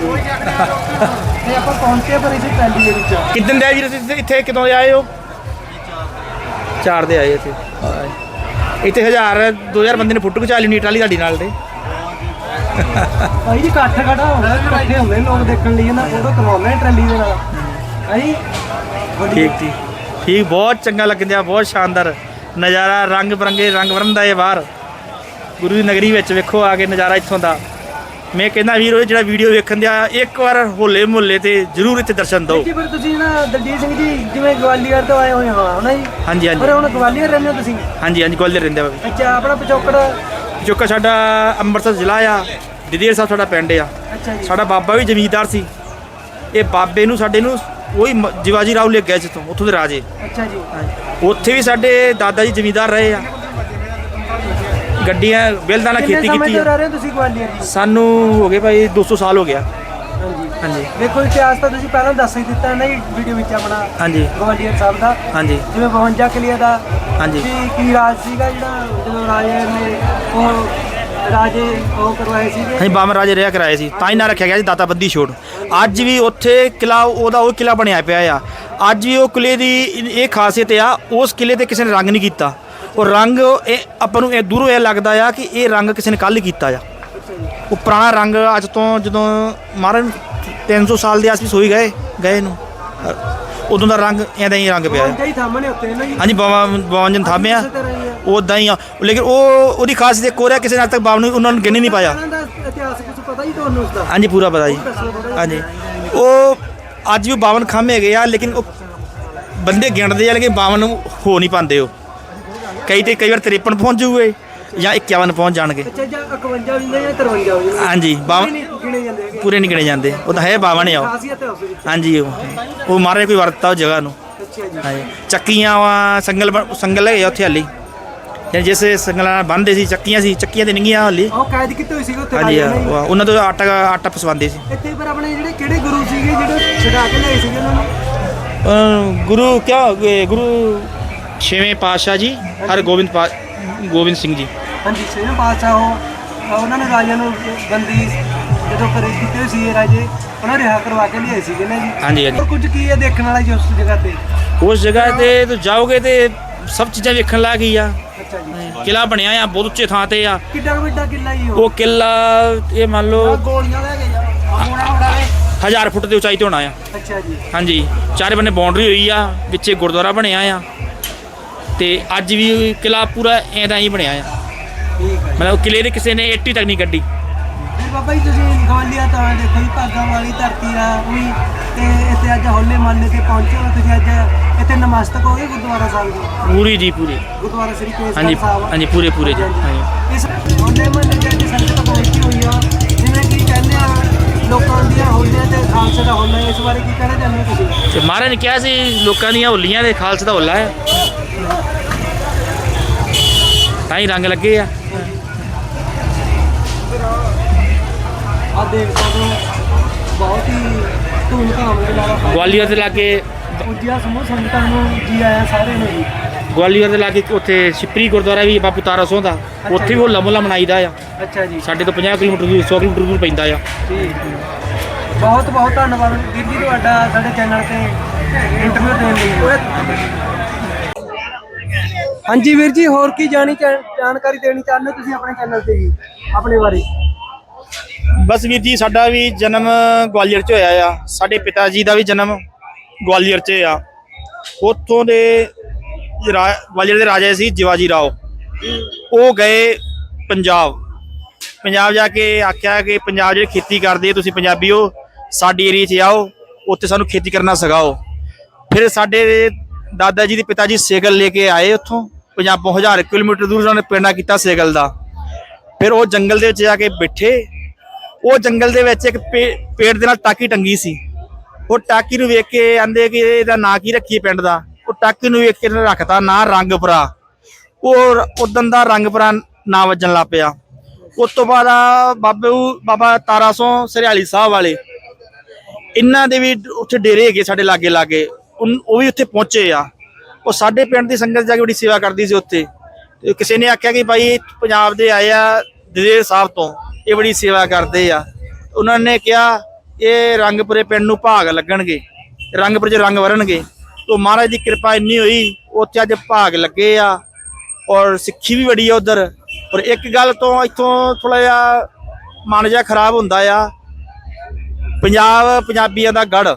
ਤੇ ਆਪਾਂ ਪਹੁੰਚੇ ਪਰ ਇਸੇ ਟ੍ਰੈਲੀ ਦੇ ਵਿੱਚ। ਕਿਦਨ ਦੇ ਵੀਰ ਤੁਸੀਂ? ਇੱਥੇ ਕਿਦੋਂ ਆਏ ਹੋ? ਚਾਰ ਦੇ ਆਏ ਇੱਥੇ। ਇੱਥੇ ਹਜ਼ਾਰ 2000 ਬੰਦੇ ਨੇ ਫੋਟੋ ਖਿਚਾ ਲਈ ਟਰਾਲੀ ਤੁਹਾਡੀ ਨਾਲ ਦੇ। ਭਾਈ ਜੀ ਇਕੱਠ ਖੜਾ ਹੁੰਦਾ ਇਕੱਠੇ ਹੁੰਦੇ ਲੋਕ ਦੇਖਣ ਲਈ ਨਾ ਫੋਟੋ ਕਰਵਾਉਂਦੇ ਨੇ ਟਰਾਲੀ ਦੇ ਨਾਲ। ਹਾਂਜੀ ਠੀਕ ਠੀਕ। ਠੀਕ ਬਹੁਤ ਚੰਗਾ ਲੱਗਦਾ ਬਹੁਤ ਸ਼ਾਨਦਾਰ ਨਜ਼ਾਰਾ ਰੰਗ ਬਰੰਗੇ ਰੰਗ ਵਰਨ ਦਾ ਇਹ ਬਾਹਰ ਗੁਰੂ ਦੀ ਨਗਰੀ ਵਿੱਚ ਵੇਖੋ ਆ ਕੇ ਨਜ਼ਾਰਾ ਇੱਥੋਂ ਦਾ। ਮੈਂ ਕਹਿੰਦਾ ਵੀਰ ਉਹ ਜਿਹੜਾ ਵੀਡੀਓ ਵੇਖਣ ਦਿਆ ਇੱਕ ਵਾਰ ਹੋਲੇ ਮੁਹੱਲੇ ਤੇ ਜ਼ਰੂਰ ਇੱਥੇ ਦਰਸ਼ਨ ਦਿਓ। ਜੀ ਫਿਰ ਤੁਸੀਂ ਨਾ ਦਲਜੀਤ ਸਿੰਘ ਜੀ ਜਿਵੇਂ ਗਵਾਲੀਅਰ ਤੋਂ ਆਏ ਹੋਏ ਹੋ ਹਨਾ ਜੀ? ਹਾਂਜੀ ਪਰ ਹਾਂਜੀ ਹੁਣ ਗਵਾਲੀਅਰ ਰਹਿੰਦੇ ਹੋ ਤੁਸੀਂ? ਹਾਂਜੀ ਹਾਂਜੀ ਗੋਲਦੇ ਰਹਿੰਦੇ ਬਾਬੇ ਅੱਛਾ ਆਪਣਾ ਪਿਛੋਕੜ? ਚੁੱਕਾ ਸਾਡਾ ਅੰਮ੍ਰਿਤਸਰ ਜ਼ਿਲ੍ਹਾ ਆ ਦਦੇਰ ਸਾਹਿਬ ਸਾਡਾ ਪਿੰਡ ਆ। ਅੱਛਾ ਜੀ। ਸਾਡਾ ਬਾਬਾ ਵੀ ਜ਼ਮੀਂਦਾਰ ਸੀ। ਇਹ ਬਾਬੇ ਨੂੰ ਸਾਡੇ ਨੂੰ ਉਹੀ ਮ- ਜਿਵਾਜੀ ਰਾਓ ਲੈ ਗਿਆ ਜਿੱਥੋਂ ਉੱਥੋਂ ਦੇ ਰਾਜੇ। ਅੱਛਾ ਜੀ। ਉੱਥੇ ਵੀ ਸਾਡੇ ਦਾਦਾ ਜੀ ਜ਼ਮੀਂਦਾਰ ਰਹੇ ਆ। ਗੱਡੀਆਂ ਬਿਲਦਾਂ ਨਾਲ ਕਿੰਨੇ ਖੇਤੀ ਸਮੇਂ ਕੀਤੀ ਤੋਂ ਆ। ਰਹਿ ਰਹੇ ਹੋ ਤੁਸੀਂ ਗਵਾਲੀਅਰ ਜੀ? ਸਾਨੂੰ ਹੋ ਗਏ ਭਾਈ 200 ਸਾਲ ਹੋ ਗਿਆ। ਹਾਂਜੀ। ਹਾਂਜੀ। ਦੇਖੋ ਇਤਿਹਾਸ ਤਾਂ ਤੁਸੀਂ ਪਹਿਲਾਂ ਦੱਸ ਹੀ ਦਿੱਤਾ ਨਾ ਵੀਡੀਓ ਵਿੱਚ ਆਪਣਾ ਹਾਂਜੀ। ਗਵਾਲੀਅਰ ਸਾਹਿਬ ਦਾ। ਹਾਂਜੀ। ਜਿਵੇਂ 52 ਕਿਲਿਆਂ ਦਾ। ਹਾਂਜੀ। ਕੀ ਕੀ ਰਾਜ ਸੀਗਾ ਜਿਹੜਾ ਜਦੋਂ ਰਾਜੇ ਨੇ ਉਹ ਰਾਜੇ ਉਹ ਕਰਵਾਏ ਸੀਗੇ। ਰਾਜੇ ਰਿਹਾ ਕਰਾਏ ਸੀ ਤਾਂ ਹੀ ਨਾਂ ਰੱਖਿਆ ਗਿਆ ਸੀ ਦਾਤਾ ਬੰਦੀ ਛੋੜ। ਅੱਜ ਵੀ ਉੱਥੇ ਕਿਲਾ ਉਹਦਾ ਉਹ ਕਿਲਾ ਬਣਿਆ ਪਿਆ ਆ। ਅੱਜ ਵੀ ਉਹ ਕਿਲੇ ਦੀ ਇਹ ਖਾਸੀਅਤ ਆ ਉਸ ਕਿਲੇ ਤੇ ਕਿਸੇ ਨੇ ਰੰਗ ਨਹੀਂ ਕੀਤਾ। ਉਹ ਰੰਗ ਇਹ ਆਪਾਂ ਨੂੰ ਇਹ ਦੂਰੋਂ ਇਹ ਲੱਗਦਾ ਆ ਕਿ ਇਹ ਰੰਗ ਕਿਸੇ ਨੇ ਕੱਲ ਕੀਤਾ ਆ। ਉਹ ਪੁਰਾਣਾ ਰੰਗ ਅੱਜ ਤੋਂ ਜਦੋਂ ਮਹਾਰਾਜ 300 ਸਾਲ ਦੇ ਆਸ-ਪਾਸ ਹੋਈ ਗਏ ਗਏ ਨੂੰ। ਉਦੋਂ ਦਾ ਰੰਗ ਐਦਾ ਹੀ ਰੰਗ ਪਿਆ ਉੱਤੇ ਨੇ ਜੀ? ਹਾਂਜੀ ਬਾਬਾ ਬਾਵਨ ਥਾਮਿਆ ਹੀ ਆ। ਉਦਾਂ ਹੀ ਆ। ਲੇਕਿਨ ਉਹ ਉਹਦੀ ਖਾਸੀਅਤ ਇੱਕ ਹੋਰ ਹੈ ਕਿਸੇ ਨੇ ਅੱਜ ਤੱਕ ਬਾਬਾ ਨੂੰ ਉਹਨਾਂ ਨੂੰ ਗਿਣ ਹੀ ਨਹੀਂ ਪਾਇਆ। ਪਹਿਲਾਂ ਦਾ ਇਤਿਹਾਸ ਕੁਝ ਪਤਾ ਹੀ ਤੁਹਾਨੂੰ ਉਸ ਦਾ ਹਾਂਜੀ ਪੂਰਾ ਪਤਾ ਜੀ। ਹਾਂਜੀ। ਉਹ ਅੱਜ ਵੀ 52 ਖਾਮੇ ਹੈਗੇ ਆ ਲੇਕਿਨ ਉਹ ਬੰਦੇ ਗਿਣਦੇ ਆ ਲੇਕਿਨ 52 ਹੋ ਨਹੀਂ ਪਾਉਂਦੇ ਉਹ। ਕਈ ਤੇ ਕਈ ਵਾਰ 53 ਪਹੁੰਚ ਜੂਗੇ ਜਾਂ 51 ਪਹੁੰਚ ਜਾਣਗੇ। ਅੱਛਾ ਜਾਂ 51 ਵੀ ਨੇ ਜਾਂ 53 ਵੀ ਨੇ? ਹਾਂਜੀ ਇਹ 52 ਨਹੀਂ ਗਿਣੇ ਜਾਂਦੇ ਹੈਗੇ। ਪੂਰੇ ਨਹੀਂ ਗਿਣੇ ਜਾਂਦੇ। ਉਹ ਤਾਂ ਹੈ 52 ਆ ਉਹ। ਖਾਸੀਅਤ ਹੈ ਉਸ ਵਿੱਚ। ਹਾਂਜੀ ਉਹ ਉਹ ਮਾਰੇ ਕੋਈ ਵਰਤਤਾ ਉਹ ਜਗ੍ਹਾ ਨੂੰ। ਅੱਛਾ ਜੀ। ਹਾਂਜੀ। ਚੱਕੀਆਂ ਵਾ ਸੰਗਲ ਬਣ- ਸੰਗਲ ਹੈਗੇ ਆ ਉੱਥੇ ਹਾਲੀ। ਜਾਂ ਜਿਸ ਸੰਗਲਾਂ ਨਾਲ ਬੰਨਦੇ ਸੀ ਚੱਕੀਆਂ ਸੀ ਚੱਕੀਆਂ ਤੇ ਨੰਗੀਆਂ ਹਾਲੀ। ਉਹ ਕੈਦ ਕੀਤੇ ਹੋਏ ਸੀਗੇ ਉੱਥੇ ਹਾਂਜੀ ਰਾਜੇ ਨੇ। ਉਹ- ਉਹਨਾਂ ਤੋਂ ਆਟਾ ਆਟਾ ਪਸਵਾਉਂਦੇ ਸੀ। ਇੱਥੇ ਪਰ ਆਪਣੇ ਜਿਹੜੇ ਕਿਹੜੇ ਗੁਰੂ ਸੀਗੇ ਜਿਹੜੇ ਛਡਾ ਕੇ ਲਿਆਏ ਸੀਗੇ ਉਹਨਾਂ ਨੂੰ? ਅਹ ਗੁਰੂ ਕਿਆ ਇਹ ਗੁਰੂ ਛੇਵੇਂ ਪਾਤਸ਼ਾਹ ਜੀ ਹਰਗੋਬਿੰਦ ਪਾ ਗੋਬਿੰਦ ਸਿੰਘ ਜੀ। ਹਾਂਜੀ ਛੇਵੇਂ ਪਾਤਸ਼ਾਹ ਉਹ ਉਹਨਾਂ ਨੇ ਰਾਜਿਆਂ ਨੂੰ ਬੰਦੀ ਜਦੋਂ ਕਰੇ ਕੀਤੇ ਸੀ ਇਹ ਰਾਜੇ ਉਹਨਾਂ ਰਿਹਾ ਕਰਵਾ ਕੇ ਲਿਆਏ ਸੀਗੇ ਨਾ ਜੀ। ਹਾਂਜੀ ਹਾਂਜੀ। ਹੋਰ ਕੁਝ ਕੀ ਹੈ ਦੇਖਣ ਵਾਲਾ ਜੀ ਉਸ ਜਗ੍ਹਾ ਤੇ? ਉਸ ਜਗ੍ਹਾ ਤੇ ਤੁਸੀਂ ਜਾਓਗੇ ਤੇ ਸਭ ਚੀਜ਼ਾਂ ਵੇਖਣ ਲੱਗ ਗਈ ਆ। ਕਿਲਾ ਬਣਿਆ ਆ ਬਹੁਤ ਉੱਚੇ ਥਾਂ ਤੇ ਆ। ਕਿੱਡਾ ਕੁ ਵੱਡਾ ਕਿੱਲਾ ਜੀ ਉਹ? ਉਹ ਕਿਲਾ ਇਹ ਮੰਨ ਲਓ ਗੋਲੀਆਂ ਲੈ ਕੇ ਜਾ 1000 ਫੁੱਟ ਦੀ ਉਚਾਈ ਤੇ ਹੋਣਾ ਆ। ਅੱਛਾ ਜੀ। ਹਾਂਜੀ। ਚਾਰੇ ਬੰਨੇ ਬਾਉਂਡਰੀ ਹੋਈ ਆ ਵਿੱਚੇ ਗੁਰਦੁਆਰਾ ਬਣਿਆ ਆ। ਤੇ ਅੱਜ ਵੀ ਕਿਲਾ ਪੂਰਾ ਐਦਾਂ ਹੀ ਬਣਿਆ ਆ। ਠੀਕ ਹੈ ਮਤਲਬ ਕਿਲੇ ਦੇ ਕਿਸੇ ਨੇ 80 ਤੱਕ ਨਹੀਂ ਕੱਢੀ। ਫਿਰ ਬਾਬਾ ਜੀ ਤੁਸੀਂ ਗਵਾਲੀਆ ਤਾਂ ਦੇਖੋ ਜੀ ਭਾਗਾਂ ਵਾਲੀ ਧਰਤੀ ਆ ਉਹ ਵੀ ਤੇ ਇੱਥੇ ਅੱਜ ਹੋਲੇ ਮਹੱਲੇ ਤੇ ਪਹੁੰਚੇ ਹੋ ਤੁਸੀਂ ਅੱਜ ਇੱਥੇ ਨਮਸਤਕ ਹੋ ਗਏ ਗੁਰਦੁਆਰਾ ਸਾਹਿਬ ਦੇ ਪੂਰੀ ਜੀ ਪੂਰੀ। ਗੁਰਦੁਆਰਾ ਸ੍ਰੀ ਕੇਸਗੜ੍ਹ ਹਾਂਜੀ ਸਾਹਿਬ ਹਾਂਜੀ ਪੂਰੇ ਪੂਰੇ ਜੀ ਹਾਂਜੀ। ਇਸ ਹੋਲੇ ਮਹੱਲੇ ਦੇ ਅੱਜ ਸੰਗਤ ਪਹੁੰਚੀ ਹੋਈ ਆ। ਜਿਵੇਂ ਕਿ ਕਹਿੰਦੇ ਆ ਲੋਕਾਂ ਦੀਆਂ ਹੋਲੀਆਂ ਤੇ ਖਾਲਸੇ ਦਾ ਹੋਲਾ ਇਸ ਬਾਰੇ ਕੀ ਕਹਿਣਾ ਚਾਹੁੰਦੇ ਹੋ ਤੁਸੀਂ? ਤੇ ਮਹਾਰਾਜ ਨੇ ਕਿਹਾ ਸੀ ਲੋਕਾਂ ਦੀਆਂ ਹੋਲੀਆਂ ਦੇ ਖਾਲਸੇ ਦਾ ਹੋਲਾ ਹੈ। ਤਾਂ ਹੀ ਰੰਗ ਲੱਗੇ ਆ। ਆ ਦੇਖ ਸਕਦੇ ਹੋ ਬਹੁਤ ਹੀ ਧੂਮਧਾਮ ਦੇ ਨਾਲ ਗਵਾਲੀਅਰ ਦੇ ਲਾਗੇ ਪੂਜਿਆ ਸਮੂਹ ਸੰਗਤਾਂ ਨੂੰ ਜੀ ਆਇਆਂ ਸਾਰਿਆਂ ਨੂੰ ਜੀ। ਗਵਾਲੀਅਰ ਦੇ ਲਾਗੇ ਉੱਥੇ ਸਿਪਰੀ ਗੁਰਦੁਆਰਾ ਵੀ ਬਾਪੂ ਤਾਰਾ ਸਿੰਘ ਦਾ ਉੱਥੇ ਵੀ ਹੋਲਾ ਮੁਹੱਲਾ ਮਨਾਈਦਾ ਆ। ਅੱਛਾ ਜੀ। ਸਾਡੇ ਤੋਂ 50 ਕਿਲੋਮੀਟਰ ਦੂਰ 100 ਕਿਲੋਮੀਟਰ ਦੂਰ ਪੈਂਦਾ ਆ। ਠੀਕ ਬਹੁਤ ਬਹੁਤ ਧੰਨਵਾਦ ਵੀਰ ਜੀ ਤੁਹਾਡਾ ਸਾਡੇ ਚੈਨਲ ਤੇ ਇੰਟਰਵਿਊ ਦੇਣ ਲਈ। ਹਾਂਜੀ ਵੀਰ ਜੀ ਹੋਰ ਕੀ ਜਾਣੀ ਜਾਣਕਾਰੀ ਦੇਣੀ ਚਾਹੁੰਦੇ ਹੋ ਤੁਸੀਂ ਆਪਣੇ ਚੈਨਲ ਤੇ ਜੀ ਆਪਣੇ ਬਾਰੇ? ਬਸ ਵੀਰ ਜੀ ਸਾਡਾ ਵੀ ਜਨਮ ਗਵਾਲੀਅਰ 'ਚ ਹੋਇਆ ਆ। ਸਾਡੇ ਪਿਤਾ ਜੀ ਦਾ ਵੀ ਜਨਮ ਗਵਾਲੀਅਰ 'ਚ ਆ ਉੱਥੋਂ ਦੇ ਰਾ- ਗਵਾਲੀਅਰ ਦੇ ਰਾਜਾ ਸੀ ਜਿਵਾਜੀ ਰਾਓ ਉਹ ਗਏ ਪੰਜਾਬ ਪੰਜਾਬ ਜਾ ਕੇ ਆਖਿਆ ਕਿ ਪੰਜਾਬ ਜਿਹੜੇ ਖੇਤੀ ਕਰਦੇ ਤੁਸੀਂ ਪੰਜਾਬੀ ਹੋ ਸਾਡੀ ਏਰੀਆ 'ਚ ਆਓ ਉੱਥੇ ਸਾਨੂੰ ਖੇਤੀ ਕਰਨਾ ਸਿਖਾਓ ਫਿਰ ਸਾਡੇ ਦਾਦਾ ਜੀ ਦੇ ਪਿਤਾ ਜੀ ਸੇਗਲ ਲੈ ਕੇ ਆਏ ਉੱਥੋਂ ਪੰਜਾਬੋਂ ਹਜ਼ਾਰ ਕਿਲੋਮੀਟਰ ਦੂਰ ਉਹਨਾਂ ਨੇ ਪਿੰਡਾ ਕੀਤਾ ਸੇਗਲ ਦਾ ਫਿਰ ਉਹ ਜੰਗਲ ਦੇ ਵਿੱਚ ਜਾ ਕੇ ਬੈਠੇ ਉਹ ਜੰਗਲ ਦੇ ਵਿੱਚ ਇੱਕ ਪੇ- ਪੇੜ ਦੇ ਨਾਲ ਟਾਕੀ ਟੰਗੀ ਸੀ ਉਹ ਟਾਕੀ ਨੂੰ ਵੇਖ ਕੇ ਆਂਦੇ ਕਿ ਇਹਦਾ ਨਾਂ ਕੀ ਰੱਖੀਏ ਪਿੰਡ ਦਾ? ਉਹ ਟਾਕੀ ਨੂੰ ਵੇਖ ਕੇ ਇਹਨੇ ਰੱਖਤਾ ਨਾਂ ਰੰਗਪੁਰਾ। ਉਹ ਉਦੋਂ ਦਾ ਰੰਗਪੁਰਾ ਨਾਂ ਵੱਜਣ ਲੱਗ ਪਿਆ। ਉਸ ਤੋਂ ਬਾਅਦ ਬਾਬੇ ਬਾਬਾ ਤਾਰਾ ਸੋਂ ਸਰਿਆਲੀ ਸਾਹਿਬ ਵਾਲੇ। ਇਹਨਾਂ ਦੇ ਵੀ ਉੱਥੇ ਡੇਰੇ ਹੈਗੇ ਸਾਡੇ ਲਾਗੇ ਲਾਗੇ। ਉਨ- ਉਹ ਵੀ ਉੱਥੇ ਪਹੁੰਚੇ ਆ। ਉਹ ਸਾਡੇ ਪਿੰਡ ਦੀ ਸੰਗਤ ਜਾ ਕੇ ਬੜੀ ਸੇਵਾ ਕਰਦੀ ਸੀ ਉੱਥੇ। ਤੇ ਕਿਸੇ ਨੇ ਆਖਿਆ ਕਿ ਭਾਈ ਪੰਜਾਬ ਦੇ ਆਏ ਆ ਦਲੇਰ ਸਾਹਿਬ ਤੋਂ। ਇਹ ਬੜੀ ਸੇਵਾ ਕਰਦੇ ਆ। ਉਹਨਾਂ ਨੇ ਕਿਹਾ ਇਹ ਰੰਗਪੁਰੇ ਪਿੰਡ ਨੂੰ ਭਾਗ ਲੱਗਣਗੇ। ਰੰਗਪੁਰੇ 'ਚ ਰੰਗ ਵਰਨਗੇ। ਤੋਂ ਮਹਾਰਾਜ ਦੀ ਕਿਰਪਾ ਇੰਨੀ ਹੋਈ, ਉੱਥੇ ਅੱਜ ਭਾਗ ਲੱਗੇ ਆ। ਔਰ ਸਿੱਖੀ ਵੀ ਬੜੀ ਆ ਉਧਰ। ਔਰ ਇੱਕ ਗੱਲ ਤੋਂ ਇੱਥੋਂ ਥੋੜਾ ਜਿਹਾ ਮਨ ਜਿਹਾ ਖਰਾਬ ਹੁੰਦਾ ਆ। ਪੰਜਾਬ, ਪੰਜਾਬੀਆਂ ਦਾ ਗੜ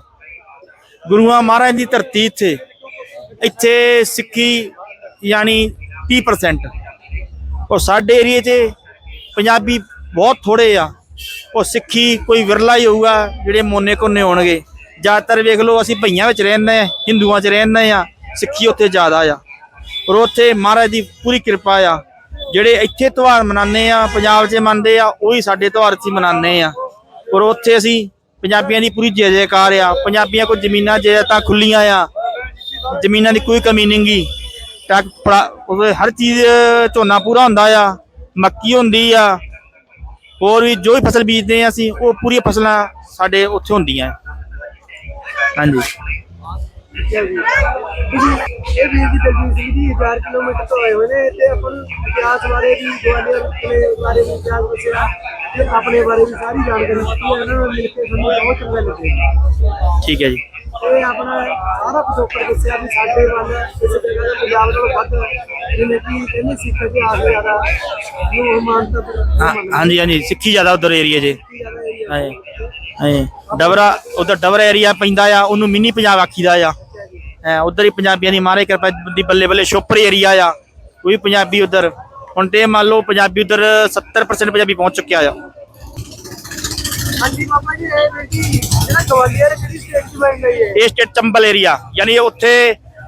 ਗੁਰੂਆਂ ਮਹਾਰਾਜ ਦੀ ਧਰਤੀ ਇੱਥੇ। ਇੱਥੇ ਸਿੱਖੀ ਯਾਨੀ 30% ਔਰ ਸਾਡੇ ਏਰੀਏ 'ਚ ਪੰਜਾਬੀ ਬਹੁਤ ਥੋੜੇ ਆ। ਉਹ ਸਿੱਖੀ ਕੋਈ ਵਿਰਲਾ ਹੀ ਹੋਊਗਾ, ਜਿਹੜੇ ਮੋਨੇ ਕੋਨੇ ਹੋਣਗੇ। ਜ਼ਿਆਦਾਤਰ ਵੇਖ ਲਓ, ਅਸੀਂ ਭਈਆਂ ਵਿੱਚ ਰਹਿੰਦੇ ਆ ਹਿੰਦੂਆਂ 'ਚ ਰਹਿੰਦੇ ਆ ਸਿੱਖੀ ਉੱਥੇ ਜ਼ਿਆਦਾ ਆ। ਔਰ ਉੱਥੇ ਮਹਾਰਾਜ ਦੀ ਪੂਰੀ ਕਿਰਪਾ ਆ। ਜਿਹੜੇ ਇੱਥੇ ਤਿਉਹਾਰ ਮਨਾਉਂਦੇ ਆ, ਪੰਜਾਬ 'ਚ ਮੰਨਦੇ ਆ, ਉਹੀ ਸਾਡੇ ਤਿਉਹਾਰ 'ਚ ਮਨਾਉਂਦੇ ਆ। ਔਰ ਉੱਥੇ ਅਸੀਂ ਪੰਜਾਬੀਆਂ ਦੀ ਪੂਰੀ ਜੈ ਜੈਕਾਰ ਆ। ਪੰਜਾਬੀਆਂ ਕੋਲ ਜ਼ਮੀਨਾਂ ਜਾਇਦਾਦਾਂ ਖੁੱਲੀਆਂ ਆ। ਜ਼ਮੀਨਾਂ ਦੀ ਕੋਈ ਕਮੀ ਨਹੀਂਗੀ ਟੱਕ ਪੜਾ- ਹਰ ਚੀਜ਼, ਝੋਨਾ ਪੂਰਾ ਹੁੰਦਾ ਆ। ਮੱਕੀ ਹੁੰਦੀ ਆ। ਹੋਰ ਵੀ ਜੋ ਵੀ ਫਸਲ ਬੀਜਦੇ ਆ ਅਸੀਂ, ਉਹ ਪੂਰੀਆਂ ਫਸਲਾਂ ਸਾਡੇ ਉੱਥੇ ਹੁੰਦੀਆਂ। ਹਾਂਜੀ। ਇਹ ਵੀਰ ਜੀ ਦਲਜੀਤ ਸਿੰਘ 1000 ਕਿਲੋਮੀਟਰ ਤੋਂ ਆਏ ਹੋਏ ਨੇ ਤੇ ਆਪਾਂ ਇਤਿਹਾਸ ਬਾਰੇ ਵੀ ਗਵਾਲੀਅਰ ਕਿਲੇ ਬਾਰੇ ਵੀ ਇਤਿਹਾਸ ਦੱਸਿਆ ਤੇ ਆਪਣੇ ਬਾਰੇ ਵੀ ਸਾਰੀ ਜਾਣਕਾਰੀ ਦਿੱਤੀ ਇਹਨਾਂ ਨੂੰ ਮਿਲ ਕੇ ਸਾਨੂੰ ਬਹੁਤ ਚੰਗਾ ਲੱਗਿਆ ਠੀਕ ਹੈ ਜੀ। ਇਹ ਆਪਣਾ ਸਾਰਾ ਪਿਛੋਕੜ ਦੱਸਿਆ ਵੀ ਸਾਡੇ ਵੱਲ ਇਸ ਜਗ੍ਹਾ ਦਾ ਪੰਜਾਬ ਨਾਲੋਂ ਵੱਧ ਜਿਵੇਂ ਕਿ ਕਹਿੰਦੇ ਸਿੱਖ ਇਤਿਹਾਸ ਜ਼ਿਆਦਾ ਨੂੰ ਮਾਨਤਾ ਹਾਂ- ਹਾਂਜੀ ਹਾਂਜੀ ਸਿੱਖੀ ਜ਼ਿਆਦਾ ਉਧਰ ਏਰੀਆ 'ਚ। ਹਾਂ ਹਾਂ ਡਬਰਾ ਉਧਰ ਡਬਰਾ ਏਰੀਆ ਪੈਂਦਾ ਆ ਉਹਨੂੰ ਮਿੰਨੀ ਪੰਜਾਬ ਆਖੀਦਾ ਆ। ਹਾਂ ਉਧਰ ਹੀ ਪੰਜਾਬੀਆਂ ਦੀ ਮਾਰੇ ਕਿਰਪਾ ਦੀ ਬੱਲੇ ਬੱਲੇ ਸ਼ੋਪਰ ਏਰੀਆ ਆ। ਉਹ ਵੀ ਪੰਜਾਬੀ ਉਧਰ ਹੁਣ ਤੇ ਮੰਨ ਲਓ ਪੰਜਾਬੀ ਉਧਰ 70% ਪੰਜਾਬੀ ਪਹੁੰਚ ਚੁੱਕਿਆ ਆ। ਹਾਂਜੀ ਬਾਬਾ ਜੀ ਇਹ ਵੀਰ ਜੀ ਜਿਹੜਾ ਗਵਾਲੀਅਰ ਕਿਹੜੀ ਸਟੇਟ ਚ ਬਣ ਗਈ ਹੈ? ਇਹ ਸਟੇਟ ਚੰਬਲ ਏਰੀਆ ਯਾਨੀ ਉੱਥੇ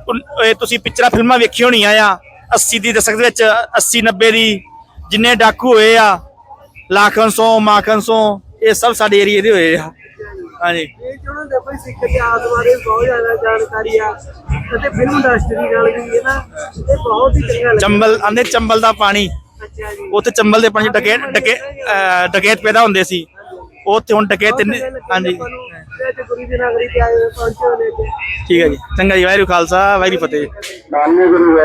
ਉਨ- ਇਹ ਤੁਸੀਂ ਪਿਕਚਰਾਂ ਫਿਲਮਾਂ ਵੇਖੀ ਹੋਣੀਆਂ ਆ 80 ਦੀ ਦਸ਼ਕ ਦੇ ਵਿੱਚ 80 90 ਦੀ ਜਿੰਨੇ ਡਾਕੂ ਹੋਏ ਆ ਲਾਖਨ ਸੋ ਮਾਖਨ ਸੋ ਇਹ ਸਭ ਸਾਡੇ ਏਰੀਏ ਦੇ ਹੋਏ ਆ। ਹਾਂਜੀ। ਇਹ ਚ ਉਹਨਾਂ ਦੇ ਭਾਈ ਸਿੱਖ ਇਤਿਹਾਸ ਬਾਰੇ ਬਹੁਤ ਜ਼ਿਆਦਾ ਜਾਣਕਾਰੀ ਆ ਅਤੇ ਫਿਲਮ ਇੰਡਸਟਰੀ ਨਾਲ ਵੀ ਹੈ ਨਾ ਇਹ ਬਹੁਤ ਹੀ ਚੰਗਾ ਲੱਗਿਆ। ਚੰਬਲ ਆਂਦੇ ਚੰਬਲ ਦਾ ਪਾਣੀ। ਅੱਛਾ ਜੀ। ਉੱਥੇ ਚੰਬਲ ਦੇ ਪਾਣੀ 'ਚ ਡਕੈਤ ਡਕੇ ਡਕੈਤ ਪੈਦਾ ਹੁੰਦੇ ਸੀ। ਉੱਥੇ ਹੁਣ ਡਕੈਤ ਨਹੀਂ ਹਾਂਜੀ। ਤੇ ਗੁਰੂ ਦੀ ਨਗਰੀ ਤੇ ਆਏ ਪਹੁੰਚੇ ਹੋਏ ਨੇ ਠੀਕ ਹੈ ਜੀ। ਚੰਗਾ ਜੀ ਵਾਹਿਗੁਰੂ ਖਾਲਸਾ ਵਾਹਿਗੁਰੂ ਫਤਿਹ। ਗੁਰੂ